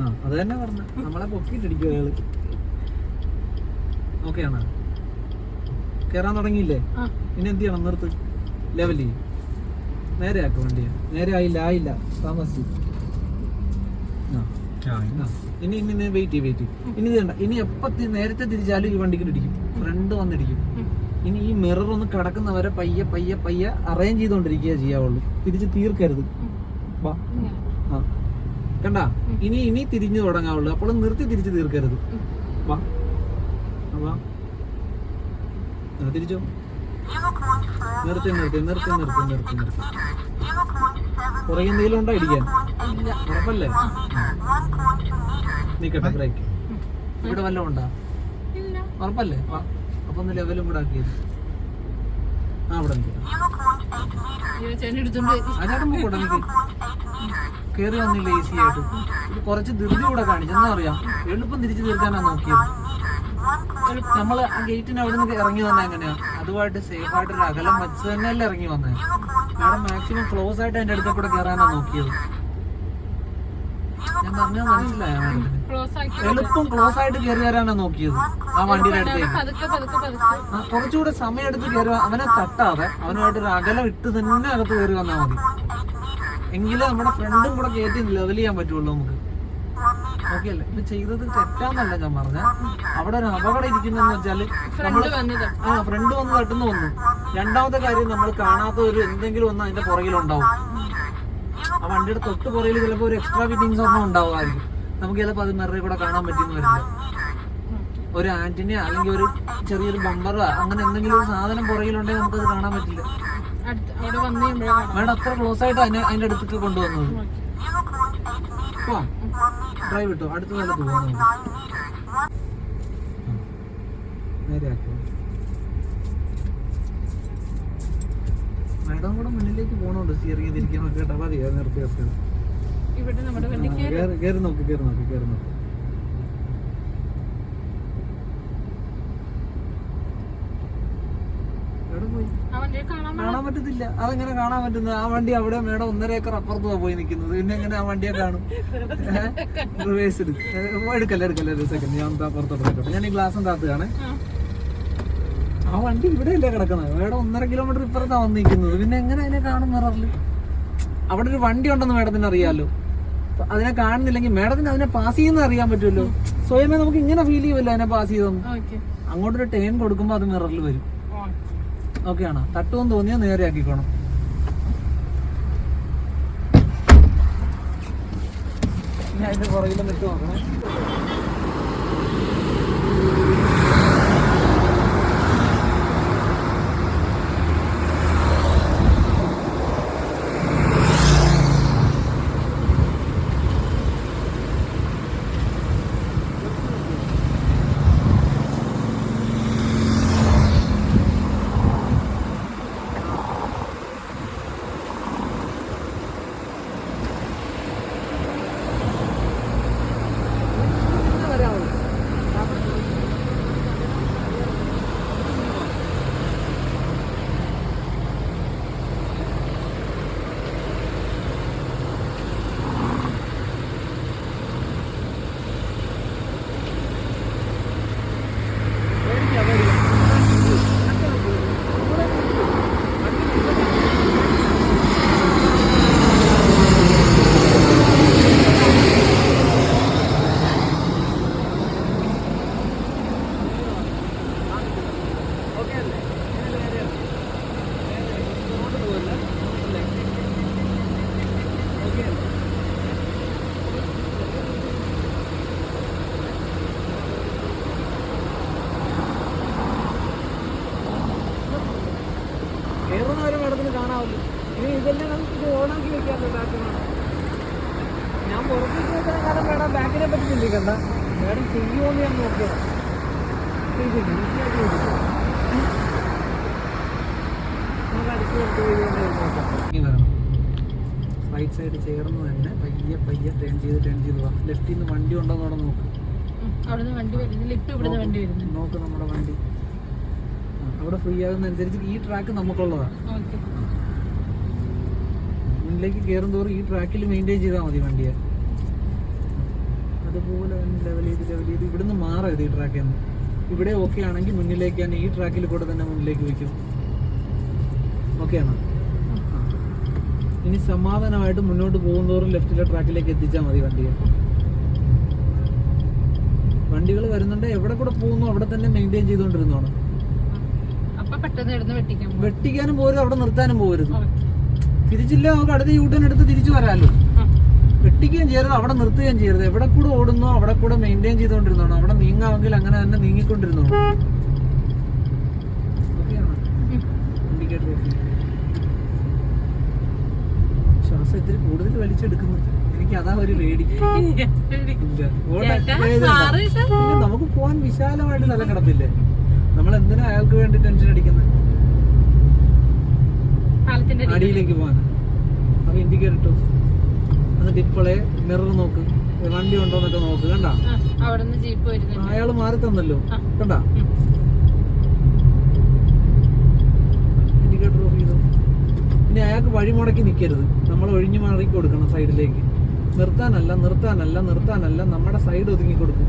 Speaker 1: ആ അത് തന്നെ പറഞ്ഞു. നമ്മളെ പൊക്കിയിട്ട് ഇടിക്കും അയാൾ. ഓക്കെ ആണോ? കയറാൻ തുടങ്ങിയില്ലേ. ഇനി എന്ത് ചെയ്യണം? നിർത്ത്. ലെവൽ ചെയ്യും. നേരെ ആക്കും വണ്ടിയെ. നേരെ ആയില്ല ആയില്ല. താമസിച്ചു. ഇനി ഇനി ഇനി വെയിറ്റ് ചെയ്യും വെയിറ്റ് ചെയ്യും. ഇനി ഇത് ഇനി എപ്പത്തി നേരത്തെ തിരിച്ചാലും ഈ വണ്ടിക്ക് ഇടിക്കും. ഫ്രണ്ട് വന്നിടിക്കും. ഇനി ഈ മിറർ ഒന്ന് കിടക്കുന്നവരെ പയ്യെ പയ്യെ പയ്യെ അറേഞ്ച് ചെയ്തോണ്ടിരിക്കുക ചെയ്യാവുള്ളൂ. തിരിച്ച് തീർക്കരുത്. വാ. ആ. കണ്ട? ഇനി ഇനി തിരിഞ്ഞു തുടങ്ങാവുള്ളൂ. അപ്പോൾ നിർത്തി തിരിച്ച് തീർക്കരുത്. വാ. വാ. തിരിച്ചോ? നിർത്തി നിർത്തി നിർത്തി നിർത്തി നിർത്തി നിർത്തി. പുറകെ എന്തെങ്കിലും ഉണ്ടോ ഇടിക്കാൻ
Speaker 2: ഇല്ല
Speaker 1: ഉറപ്പല്ലേ? നിക്കട്ടെ ബ്രേക്ക് ഇവിടെ വല്ലതും ഉണ്ടോ?
Speaker 2: ഇല്ല.
Speaker 1: ഉറപ്പല്ലേ. അപ്പൊ ഒന്ന് ലെവലും കൂടെ ആക്കിയത് ആ അവിടെ നിൽക്കാം
Speaker 2: അയ്യോ ചേട്ടൻ എടുത്തോണ്ട് പോയി.
Speaker 1: ആ ചേട്ടൻ പോട്ടെ നിൽക്ക് കയറി വന്നില്ല ഈസി ആയിട്ട്. ഇത് കുറച്ച് ധൃതി കൂടെ കാണിച്ചു. എന്നാ അറിയാം എളുപ്പം തിരിച്ചു തീർക്കാനാ നോക്കിയത്. നമ്മൾ ആ ഗേറ്റിന് അവിടെ നിന്ന് ഇറങ്ങി വന്ന എങ്ങനെയാ? അതുമായിട്ട് സേഫ് ആയിട്ട് അകലം വെച്ച് തന്നെയല്ലേ ഇറങ്ങി വന്നേ. മാഡം മാക്സിമം ക്ലോസ് ആയിട്ട് എന്റെ അടുത്ത് കൂടെ കയറാനാ നോക്കിയത്. ഞാൻ പറഞ്ഞത് മനസ്സിലായോ എളുപ്പം ക്ലോസ് ആയിട്ട് കയറി വരാനാ നോക്കിയത്. ആ വണ്ടിയുടെ അടുത്തേക്ക്. ആ, കുറച്ചുകൂടെ സമയം എടുത്ത് കയറി. അവനെ തട്ടാതെ അവനുമായിട്ട് ഒരു അകലം ഇട്ട് തന്നെ അകത്ത് കയറി വന്നാൽ മതി. എങ്കിലും നമ്മുടെ ഫ്രണ്ടും കൂടെ കയറ്റി ലെവൽ ചെയ്യാൻ പറ്റുള്ളൂ നമുക്ക്. ഓക്കെ അല്ലേ ഇപ്പൊ ചെയ്തത് തെറ്റാന്നല്ല ഞാൻ പറഞ്ഞ. അവിടെ ഒരു അപകടം ഇരിക്കുന്നെന്ന്
Speaker 2: വെച്ചാൽ വന്നത്.
Speaker 1: ആ ഫ്രണ്ട് വന്ന് തട്ടുന്ന വന്നു. രണ്ടാമത്തെ കാര്യം നമ്മൾ കാണാത്ത ഒരു എന്തെങ്കിലും ഒന്ന് അതിന്റെ പുറകിലുണ്ടാവും. ആ വണ്ടിയുടെ തൊട്ട് പുറകിൽ ചിലപ്പോൾ ഒരു എക്സ്ട്രാ ഫിറ്റിങ്സ് ഒന്നും ഉണ്ടാവുമായിരിക്കും. നമുക്ക് ചിലപ്പോൾ അത് മിററിൽ കൂടെ കാണാൻ പറ്റുന്ന വരില്ല ഒരു ആന്റിന അല്ലെങ്കിൽ ഒരു ചെറിയൊരു ബമ്പറോ അങ്ങനെ എന്തെങ്കിലും ഒരു സാധനം പുറകിലുണ്ടെങ്കിൽ നമുക്കത് കാണാൻ പറ്റില്ല.
Speaker 2: കഴിയുമ്പോഴേ
Speaker 1: അത്ര ക്ലോസ് ആയിട്ട് അതിനെ അതിന്റെ അടുത്തേക്ക് കൊണ്ടുവന്നത്. ഡ്രൈവ് ഇട്ടോ. അടുത്ത നല്ല ആക്കോ. മാഡം കൂടെ മുന്നിലേക്ക് പോണോണ്ട്. സ്റ്റിയർ ചെയ്തിരിക്കാൻ കേട്ടാ മതിയോ നിർത്തി നിർത്തി കേറി നോക്കി നോക്ക് കേറി നോക്ക് കേറി നോക്ക് എവിടെ പോയി
Speaker 2: ആ വണ്ടിയെ കാണാൻ
Speaker 1: കാണാൻ പറ്റത്തില്ല. അതെങ്ങനെ കാണാൻ പറ്റുന്നത്. ആ വണ്ടി അവിടെ മേഡം ഒന്നര ഏക്കർ അപ്പുറത്ത് പോയി നിൽക്കുന്നത്. പിന്നെ എങ്ങനെ ആ വണ്ടിയെ കാണും? റിവേഴ്സ് എടുക്കല്ലേ എടുക്കല്ലേ ഒരു സെക്കൻഡ് ഞാൻ അപ്പുറത്തോട്ട് പുറത്തോട്ട് ഞാൻ ഈ ഗ്ലാസും താത്തുകയാണ്
Speaker 2: ആ.
Speaker 1: ആ വണ്ടി ഇവിടെ അല്ലേ കിടക്കുന്നത്. മേഡം ഒന്നര കിലോമീറ്റർ ഇപ്പുറത്താണ് വന്നിരിക്കുന്നത്. പിന്നെ എങ്ങനെ അതിനെ കാണും മിററിൽ അവിടെ ഒരു വണ്ടി ഉണ്ടെന്ന് മേഡത്തിന് അറിയാലോ. അതിനെ കാണുന്നില്ലെങ്കിൽ മേഡത്തിന് അതിനെ പാസ് ചെയ്യുന്ന അറിയാൻ പറ്റുമല്ലോ. സ്വയമേ നമുക്ക് ഇങ്ങനെ ഫീൽ ചെയ്യുമല്ലോ അതിനെ പാസ് ചെയ്തെന്ന് അങ്ങോട്ടൊരു ടേൺ കൊടുക്കുമ്പോൾ അത് മിററിൽ വരും. ഓക്കെ ആണോ തട്ടുമെന്ന് തോന്നിയാൽ നേരെ ആക്കിക്കോണം. ഇനി അതിന്റെ പുറകിൽ നിൽക്കുക ഇങ്ങനെ വരാമോ പേടിക്കാ, പേടിക്കാ. ഓക്കേ അല്ലേ? നേരെ, നേരെ. നേരെ. ഇങ്ങോട്ട് പോകല്ലേ? അല്ലേ? ഓക്കേ അല്ലേ? കയറുന്നവരെ മേഡത്തിന് കാണാമല്ലോ ഇനി ഇതെല്ലാം നമുക്ക് ഇത് ഓണാക്കി വെക്കാമല്ലോ ബാക്കിനാണ് ഞാൻ പുറത്തേക്ക് വെക്കുന്ന മേഡം ബാക്കിനെ പറ്റി ചിന്തിക്കണ്ട. മേഡം ചെയ്യുമോന്ന് ഞാൻ നോക്കിയതാണ് ചെയ്തില്ല ഈസിയായിട്ട് ചെയ്തില്ല നമുക്ക് അടുത്ത് നിർത്തി കഴിയുമ്പോൾ നോക്കാം. വരണം. റൈറ്റ് സൈഡ് ചേർന്ന് തന്നെ പയ്യെ പയ്യെ ടേൺ ചെയ്ത് ടേൺ ചെയ്ത് വാ. ലെഫ്റ്റിൽ നിന്ന് വണ്ടി ഉണ്ടോ എന്ന് നോക്ക്.
Speaker 2: അവിടുന്ന് വണ്ടി വരുന്നില്ല ഇപ്പൊ ഇവിടുന്ന് വണ്ടി
Speaker 1: നോക്ക് നമ്മുടെ വണ്ടി. അവിടെ ഫ്രീ ആകുന്നതനുസരിച്ച് ഈ ട്രാക്ക് നമുക്കുള്ളതാണ്
Speaker 2: ഓക്കെ.
Speaker 1: മുന്നിലേക്ക് കയറും തോറും ഈ ട്രാക്കിൽ മെയിന്റെയിൻ ചെയ്താൽ മതി വണ്ടിയെ. അതുപോലെ തന്നെ ലെവൽ ചെയ്ത് ലെവൽ ചെയ്ത് ഇവിടുന്ന് മാറരുത് ഈ ട്രാക്കിൽ നിന്ന് ഇവിടെ ഓക്കെ ആണെങ്കിൽ മുന്നിലേക്ക് തന്നെ ഈ ട്രാക്കിൽ കൂടെ തന്നെ മുന്നിലേക്ക് വയ്ക്കും. ഓക്കെ ആണോ? ഇനി സമാധാനമായിട്ട് മുന്നോട്ട് പോകുന്നതോറും ലെഫ്റ്റിലെ ട്രാക്കിലേക്ക് എത്തിച്ചാൽ മതി വണ്ടിയെ. വണ്ടികൾ വരുന്നുണ്ട് എവിടെ കൂടെ പോകുന്നു അവിടെ തന്നെ മെയിന്റെയിൻ ചെയ്തുകൊണ്ടിരുന്നോണം
Speaker 2: വെട്ടിക്കാൻ
Speaker 1: വെട്ടിക്കാനും പോരും അവിടെ നിർത്താനും പോകരുത്
Speaker 2: ഓക്കെ
Speaker 1: തിരിച്ചില്ല നമുക്ക് അടുത്ത യൂട്ടേൺ എടുത്ത് തിരിച്ചു വരാമല്ലോ വെട്ടിക്കുകയും ചെയ്യരുത് അവിടെ നിർത്തുകയും ചെയ്യരുത്. എവിടെ കൂടെ ഓടുന്നോ അവിടെ കൂടെ മെയിന്റെയിൻ ചെയ്തുകൊണ്ടിരുന്നോണം അവിടെ നീങ്ങാമെങ്കിൽ അങ്ങനെ തന്നെ നീങ്ങിക്കൊണ്ടിരുന്നു? ശ്വാസം ഇത്തിരി കൂടുതൽ വലിച്ചെടുക്കുന്നു എനിക്ക് അതാ ഒരു പേടി. നമുക്ക് പോവാൻ വിശാലമായിട്ട് സ്ഥലം കിടപ്പില്ലേ നമ്മൾ എന്തിനാ അയാൾക്ക് വേണ്ടി ടെൻഷൻ അടിക്കുന്നത് അടിയിലേക്ക് പോകാൻ. അപ്പൊ ഇൻഡിക്കേറ്റർ ഇട്ടു എന്നിട്ട് ഇപ്പോളെ മിറർ നോക്ക്. വണ്ടി ഉണ്ടോ എന്നൊക്കെ നോക്ക്. കണ്ട?
Speaker 2: അവിടുന്ന് ജീപ്പ്
Speaker 1: അയാൾ മാറി തന്നല്ലോ. കണ്ട? ഇൻഡിക്കേറ്റർ ഓഫ് ചെയ്തു? ഇനി അയാൾക്ക് വഴി മുടക്കി നിൽക്കരുത് നമ്മൾ ഒഴിഞ്ഞു മാറി കൊടുക്കണം സൈഡിലേക്ക്. നിർത്താനല്ല നിർത്താനല്ല നിർത്താനല്ല. നമ്മുടെ സൈഡ് ഒതുങ്ങി കൊടുക്കും.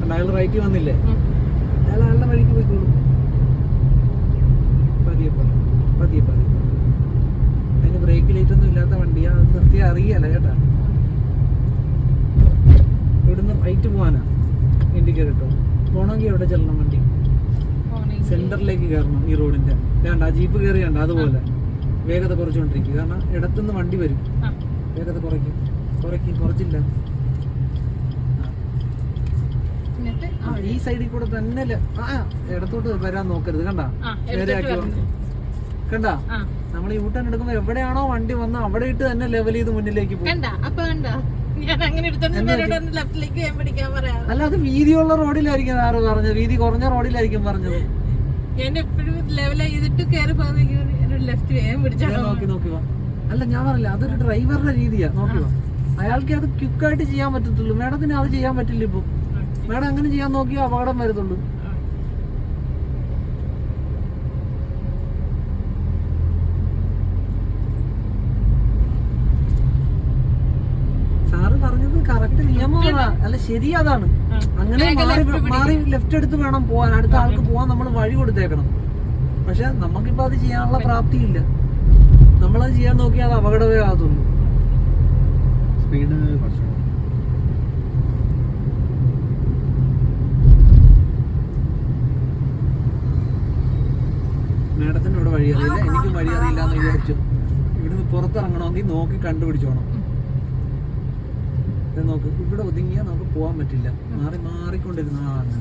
Speaker 1: കണ്ട അയാൾ റൈറ്റ് വന്നില്ലേ? അയാൾ അയാളുടെ വഴിക്ക് പോയിക്കോളും. പതിയെ പോലെ. പതിയെ പതിയെ അതിന് ബ്രേക്ക് ലൈറ്റ് ഒന്നും ഇല്ലാത്ത വണ്ടിയാ. അത് നിർത്തി അറിയാല കേട്ടാ. ഇവിടുന്ന് റൈറ്റ് പോവാനാ. ഇൻഡിക്കേറ്റർ ഇട്ടോ. പോണമെങ്കിൽ എവിടെ ചെല്ലണം വണ്ടി. സെന്ററിലേക്ക് കയറണം ഈ റോഡിന്റെ വേണ്ട ജീപ്പ് കയറി വേണ്ട അതുപോലെ. വേഗത കുറച്ചുകൊണ്ടിരിക്കുക കാരണം ഇടത്തുനിന്ന് വണ്ടി വരും. വേഗത കുറയ്ക്കും. കുറയ്ക്കും. കുറച്ചില്ല. ഈ സൈഡിൽ കൂടെ തന്നെ ആ ഇടത്തോട്ട് വരാൻ നോക്കരുത്. കണ്ട?
Speaker 2: ആ,
Speaker 1: നേരെ
Speaker 2: എടുത്തിട്ട്
Speaker 1: ആക്കി
Speaker 2: വരണം.
Speaker 1: കണ്ട? നമ്മൾ യൂ ടേൺ എടുക്കുമ്പോ എവിടെയാണോ വണ്ടി വന്ന് അവിടെ ഇട്ട് തന്നെ ലെവൽ ചെയ്ത് മുന്നിലേക്ക് പോകും. അല്ല അത് വീതിയുള്ള റോഡിലായിരിക്കും ആറ് പറഞ്ഞത്. വീതി കുറഞ്ഞ റോഡിലായിരിക്കും പറഞ്ഞത്.
Speaker 2: ഞാൻ എപ്പോഴും ലെവൽ ചെയ്തിട്ട് കയറി പോകുന്ന ലെഫ്റ്റ് വേഗം
Speaker 1: ഞാൻ നോക്കി നോക്കി വാ. അല്ല ഞാൻ പറഞ്ഞില്ല അതൊരു ഡ്രൈവറുടെ രീതിയാ. നോക്കി വാ. അയാൾക്ക് അത് ക്യുക്കായിട്ട് ചെയ്യാൻ പറ്റത്തുള്ളൂ. മാഡത്തിന് അത് ചെയ്യാൻ പറ്റില്ല ഇപ്പൊ. മാഡം അങ്ങനെ ചെയ്യാൻ നോക്കിയോ അപകടം വരത്തുള്ളൂ സാറ് പറഞ്ഞത് കറക്റ്റ് നിയമമാണ് അല്ല ശരി അതാണ്. അങ്ങനെ മാറി മാറി ലെഫ്റ്റ് എടുത്ത് വേണം പോവാൻ അടുത്ത ആൾക്ക് പോവാൻ നമ്മൾ വഴി കൊടുത്തേക്കണം. പക്ഷെ നമുക്കിപ്പോ അത് ചെയ്യാനുള്ള പ്രാപ്തിയില്ല. നമ്മളത് ചെയ്യാൻ നോക്കിയാൽ അത് അപകടമേ ആകത്തുള്ളൂ
Speaker 3: സ്പീഡ് കുറച്ച്.
Speaker 1: മേഡത്തിന് ഇവിടെ വഴി അറിയില്ല. എനിക്കും വഴി അറിയില്ല എന്ന് വിചാരിച്ചു. ഇവിടുന്ന് പുറത്തിറങ്ങണമെങ്കിൽ നോക്കി കണ്ടുപിടിച്ചോണം. ഇത് നോക്ക് ഇവിടെ ഒതുങ്ങിയാൽ നമുക്ക് പോകാൻ പറ്റില്ല. മാറി മാറിക്കൊണ്ടിരുന്ന ആളാണ്.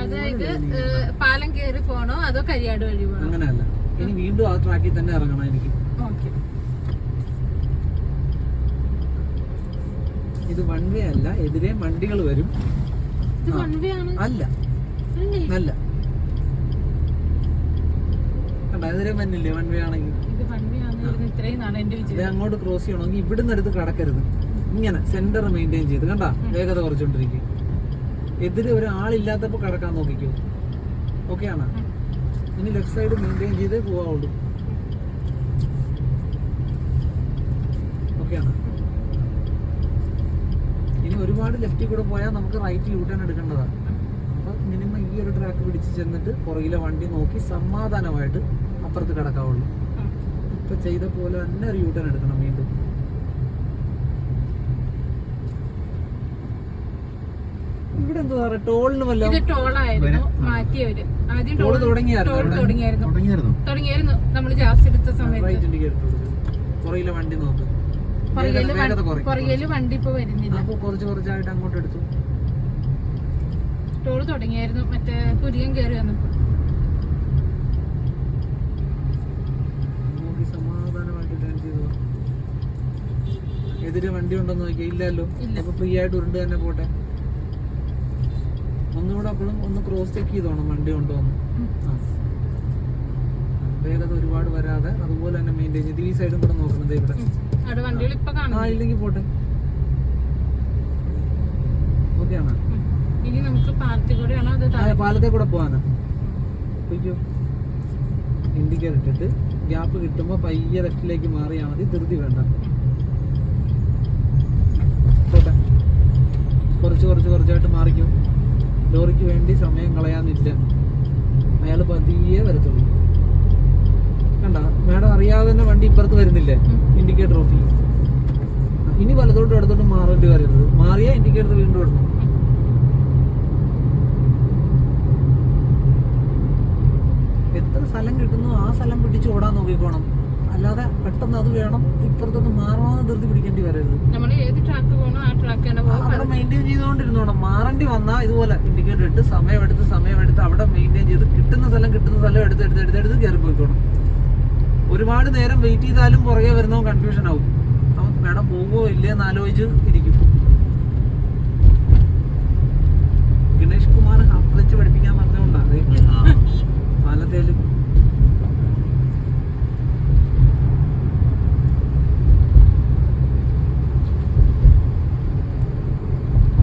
Speaker 2: അതായത്. പാലം കയറി പോണോ അതോ കരിയാട് വഴി പോണോ?
Speaker 1: അങ്ങനെയല്ല. ഇനി വീണ്ടും ആ ട്രാക്കിൽ തന്നെ ഇറങ്ങണം എനിക്ക്. ഇത് വൺ വേ അല്ല എതിരെ വണ്ടികൾ വരും. അല്ല.
Speaker 2: അല്ലേ?
Speaker 1: എതിരെ മഞ്ഞില്ലേ വൺ വേ ആണെങ്കിൽ. അങ്ങോട്ട് ക്രോസ് ചെയ്യണമെങ്കിൽ ഇവിടുന്ന് എടുത്ത് കടക്കരുത്. ഇങ്ങനെ സെന്റർ മെയിന്റെയിൻ ചെയ്ത്. കണ്ട? വേഗത കുറച്ചുകൊണ്ടിരിക്കും എതിരെ ഒരാളില്ലാത്തപ്പോ കിടക്കാൻ നോക്കിക്കോ. ഓക്കെ ആണ്? ഇനി ലെഫ്റ്റ് സൈഡ് മെയിന്റെയിൻ ചെയ്തേ പോവാവുള്ളൂ. ഓക്കെ ആണോ? ഇനി ഒരുപാട് ലെഫ്റ്റിൽ കൂടെ പോയാൽ നമുക്ക് റൈറ്റ് യൂ ടേൺ എടുക്കേണ്ടതാണ് അപ്പൊ മിനിമം ഈ ഒരു ട്രാക്ക് പിടിച്ച് ചെന്നിട്ട് പുറകിലെ വണ്ടി നോക്കി സമാധാനമായിട്ട് അപ്പുറത്ത് കിടക്കാവുള്ളൂ. ഇപ്പൊ ചെയ്ത പോലെ തന്നെ ഒരു യൂ ടേൺ എടുക്കണം വീണ്ടും. ഇവിടെ എന്താ പറയാ ടോളിന് വല്ല
Speaker 2: ഇത് ടോളായിരുന്നു മാറ്റിയവര്. ആദ്യം ടോൾ
Speaker 1: തുടങ്ങിയായിരുന്നു
Speaker 2: ടോൾ തുടങ്ങിയായിരുന്നു.
Speaker 3: തുടങ്ങിയായിരുന്നു.
Speaker 2: തുടങ്ങിയായിരുന്നു. നമ്മൾ ജാസ് എടുത്ത സമയത്ത്.
Speaker 1: പുറകിലെ വണ്ടി നോക്ക്. പുറകിൽ
Speaker 2: വണ്ടി- ഇപ്പൊ വരുന്നില്ല.
Speaker 1: അപ്പൊ കുറച്ച് കുറച്ചായിട്ട് അങ്ങോട്ട് എടുത്തു.
Speaker 2: ടോൾ തുടങ്ങിയായിരുന്നു. മറ്റേ കുര്യൻ കയറി വന്നപ്പോ.
Speaker 1: എതിരെ വണ്ടി ഉണ്ടോന്ന് നോക്കിയാ ഇല്ലല്ലോ.
Speaker 2: ഇല്ല.
Speaker 1: അപ്പൊ ഫ്രീ ആയിട്ട് ഉരുണ്ട് തന്നെ പോട്ടെ. ഒന്നുകൂടെ അപ്പോഴും ഒന്ന് ക്രോസ് ചെക്ക് ചെയ്തോണം വണ്ടി കൊണ്ടുവന്ന്. വേഗത ഒരുപാട് വരാതെ അതുപോലെ തന്നെ മെയിന്റെയിൻ ചെയ്ത് ഈ സൈഡും കൂടെ നോക്കുന്നത് ഇവിടെ. ആ ഇല്ലെങ്കിൽ പോട്ടെ. ഓക്കെ ആണോ?
Speaker 2: ഇനി നമുക്ക്
Speaker 1: പാലത്തെ കൂടെ പോവാനാ. പൊയ്ക്കോ. ഇൻഡിക്കേറ്റർ ഇട്ടിട്ട് ഗ്യാപ്പ് കിട്ടുമ്പോൾ പയ്യെ ലെഫ്റ്റിലേക്ക് മാറിയാൽ മതി. ധൃതി വേണ്ട. പോട്ടെ. കുറച്ച് കുറച്ച് കുറച്ചായിട്ട് മാറിക്കും. ലോറിക്ക് വേണ്ടി സമയം കളയാന്നില്ല അയാൾ പതിയെ വരത്തുള്ളൂ. കണ്ട? മാഡം അറിയാതെ തന്നെ വണ്ടി ഇപ്പുറത്ത് വരുന്നില്ലേ? ഇൻഡിക്കേറ്റർ ഓഫ് ഇനി വലത്തോട്ടും അടുത്തോട്ടും മാറേണ്ടി വരരുത് മാറിയാൽ ഇൻഡിക്കേറ്റർ വീണ്ടും ഇടണം. എത്ര സ്ഥലം കിട്ടുന്നു? ആ സ്ഥലം പിടിച്ച് ഓടാൻ നോക്കിക്കോണം. അല്ലാതെ പെട്ടെന്ന് അത് വേണം ഇപ്പുറത്തൊന്ന് മാറണമെന്ന് ധൃതി പിടിക്കേണ്ടി വരരുത്.
Speaker 2: നമ്മൾ ഏത് ട്രാക്ക് പോകണോ ആ ട്രാക്ക് തന്നെ
Speaker 1: അവിടെ മെയിന്റെയിൻ ചെയ്തുകൊണ്ടിരുന്നോണം മാറേണ്ടി വന്നാൽ ഇതുപോലെ ഇൻഡിക്കേറ്റർ ഇട്ട് സമയമെടുത്ത് സമയമെടുത്ത് അവിടെ മെയിന്റെയിൻ ചെയ്ത് കിട്ടുന്ന സ്ഥലം കിട്ടുന്ന സ്ഥലം എടുത്ത് എടുത്ത് എടുത്ത് എടുത്ത് കയറി പോയിക്കോണം ഒരുപാട് നേരം വെയിറ്റ് ചെയ്താലും പുറകെ വരുന്നവൻ കൺഫ്യൂഷൻ ആവും. അവൻ മേഡം ഇല്ലേന്ന് ആലോചിച്ച് ഇരിക്കും ഗണേഷ് കുമാർ വെച്ച് പഠിപ്പിക്കാൻ പറഞ്ഞുകൊണ്ടാണ് പാലത്തേൽ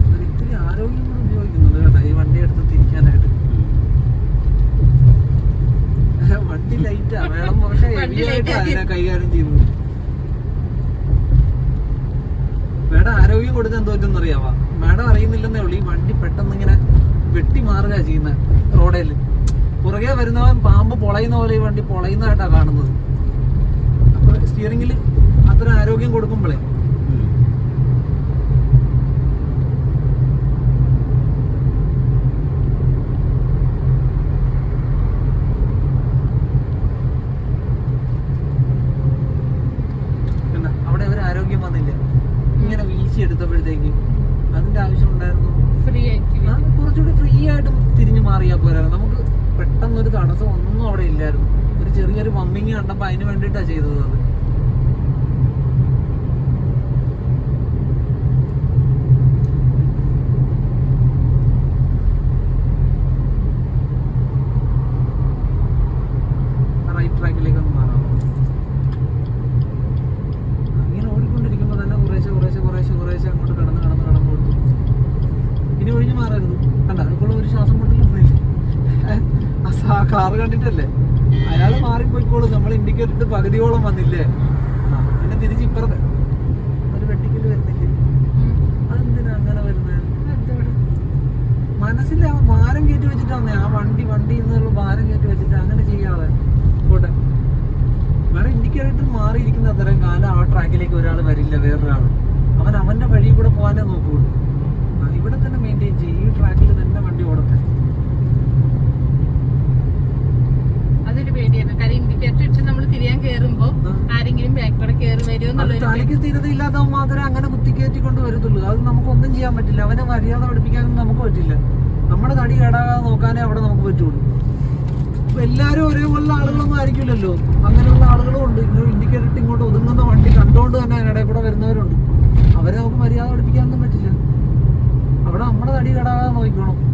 Speaker 1: ഒരു ഇത്തിരി ആരോഗ്യം കൂടെ ഉപയോഗിക്കുന്നുണ്ട് കേട്ടോ ഈ വണ്ടി എടുത്ത് തിരിക്കാനായിട്ട് വണ്ടി ലൈറ്റാ വേണം പക്ഷെ
Speaker 2: വണ്ടി
Speaker 1: ഹെവി ആയിട്ട്
Speaker 2: light ആക്കി.
Speaker 1: അതിനെ കൈകാര്യം ചെയ്യുന്നത് മേഡം ആരോഗ്യം കൊടുക്കാൻ തോറ്റെന്ന് അറിയാവാ മേഡം അറിയുന്നില്ലെന്നേ ഉള്ളൂ ഈ വണ്ടി പെട്ടെന്ന് ഇങ്ങനെ വെട്ടി മാറുക ചെയ്യുന്ന റോഡേൽ പുറകെ വരുന്നവൻ പാമ്പ് പൊളയുന്ന പോലെ ഈ വണ്ടി പൊളയുന്നതായിട്ടാണ് കാണുന്നത്. അപ്പോൾ സ്റ്റിയറിംഗിൽ അത്ര ആരോഗ്യം കൊടുക്കുമ്പോഴേ പിന്നെ അവിടെ ഒരു ആരോഗ്യം വന്നില്ല ഇങ്ങനെ വീശി എടുത്തപ്പോഴത്തേക്ക് അതിന്റെ ആവശ്യം ഉണ്ടായിരുന്നു
Speaker 2: ഫ്രീ ആയിട്ട്
Speaker 1: ആ, കുറച്ചുകൂടി ഫ്രീ ആയിട്ട് തിരിഞ്ഞു മാറിയാ പോരായിരുന്നു നമുക്ക് പെട്ടെന്ന് ഒരു തടസ്സം ഒന്നും അവിടെ ഇല്ലായിരുന്നു ഒരു ചെറിയൊരു പമ്പിങ് കണ്ടപ്പോ അതിന് വേണ്ടിയിട്ടാണ് ചെയ്തത് അത് റൈറ്റ് ട്രാക്കിലേക്ക് ഒന്ന് മാറാം ഇങ്ങനെ ഓടിക്കൊണ്ടിരിക്കുമ്പോൾ തന്നെ കുറേശ്ശെ കുറേശ്ശെ കുറേശ്ശെ കുറേശ്ശെ അങ്ങോട്ട് കടന്ന് കടന്ന് കടന്ന് കൊടുത്തു ഇനി ഒഴിഞ്ഞു മാറരുത് കണ്ട ഇപ്പോൾ ഒരു ശ്വാസം മുട്ടലും ആ കാറ് കണ്ടിട്ടല്ലേ അയാൾ മാറിപ്പോയിക്കോളും നമ്മൾ ഇൻഡിക്കേറ്റർ ഇട്ട് പകുതിയോളം വന്നില്ലേ ആ, പിന്നെ തിരിച്ച് ഇപ്പുറത്തെ ഒരു വെട്ടിക്കൽ വരുന്നില്ലേ അതെന്തിനാ അങ്ങനെ വരുന്നത് മനസ്സിൽ ആ ഭാരം കയറ്റി വെച്ചിട്ടാണ് ആ വണ്ടി വണ്ടി എന്നുള്ള ഭാരം കയറ്റി വെച്ചിട്ട് അങ്ങനെ ചെയ്യാതെ പോട്ടെ. വേറെ ഇൻഡിക്കേറ്റർ മാറിയിരിക്കുന്ന അത്തരം കാലം ആ ട്രാക്കിലേക്ക് ഒരാൾ വരില്ല വേറൊരാൾ അവൻ അവന്റെ വഴി കൂടെ പോകാനേ നോക്കുകയുള്ളൂ ഇവിടെ തന്നെ മെയിന്റെയിൻ ചെയ്യും. ഈ ട്രാക്കിൽ തന്നെ വണ്ടി ഓടത്തെ
Speaker 2: അതൊരു പേടിയാണ്. കാര്യം ഇൻഡിക്കേറ്റർ ഇട്ട് നമ്മൾ തിരിയാൻ ആരെങ്കിലും ബാക്ക് കൂടെ കയറി വരുമോ
Speaker 1: അത്
Speaker 2: എന്നുള്ളൊരു
Speaker 1: തലയ്ക്ക് സ്ഥിരത ഇല്ലാത്തവൻ മാത്രമേ അങ്ങനെ കുത്തിക്കേറ്റി കൊണ്ട് വരത്തുള്ളൂ. അത് നമുക്കൊന്നും ചെയ്യാൻ പറ്റില്ല. അവനെ മര്യാദ പഠിപ്പിക്കാനൊന്നും നമുക്ക് പറ്റില്ല. നമ്മുടെ തടി കേടാകാതെ നോക്കാനേ അവിടെ നമുക്ക് പറ്റുള്ളൂ. ഇപ്പൊ എല്ലാവരും ഒരേപോലുള്ള ആളുകളൊന്നും ആയിരിക്കില്ലല്ലോ. അങ്ങനെയുള്ള ആളുകളും ഉണ്ട്. ഇങ്ങനെ ഇൻഡിക്കേറ്റർ ഇങ്ങോട്ട് ഒതുങ്ങുന്ന വണ്ടി കണ്ടുകൊണ്ട് തന്നെ അതിനിടയിൽ കൂടെ വരുന്നവരുണ്ട്. അവരെ നമുക്ക് മര്യാദ പഠിപ്പിക്കാനൊന്നും പറ്റില്ല. അവിടെ നമ്മുടെ തടി കേടാകാതെ നോക്കിക്കോണം.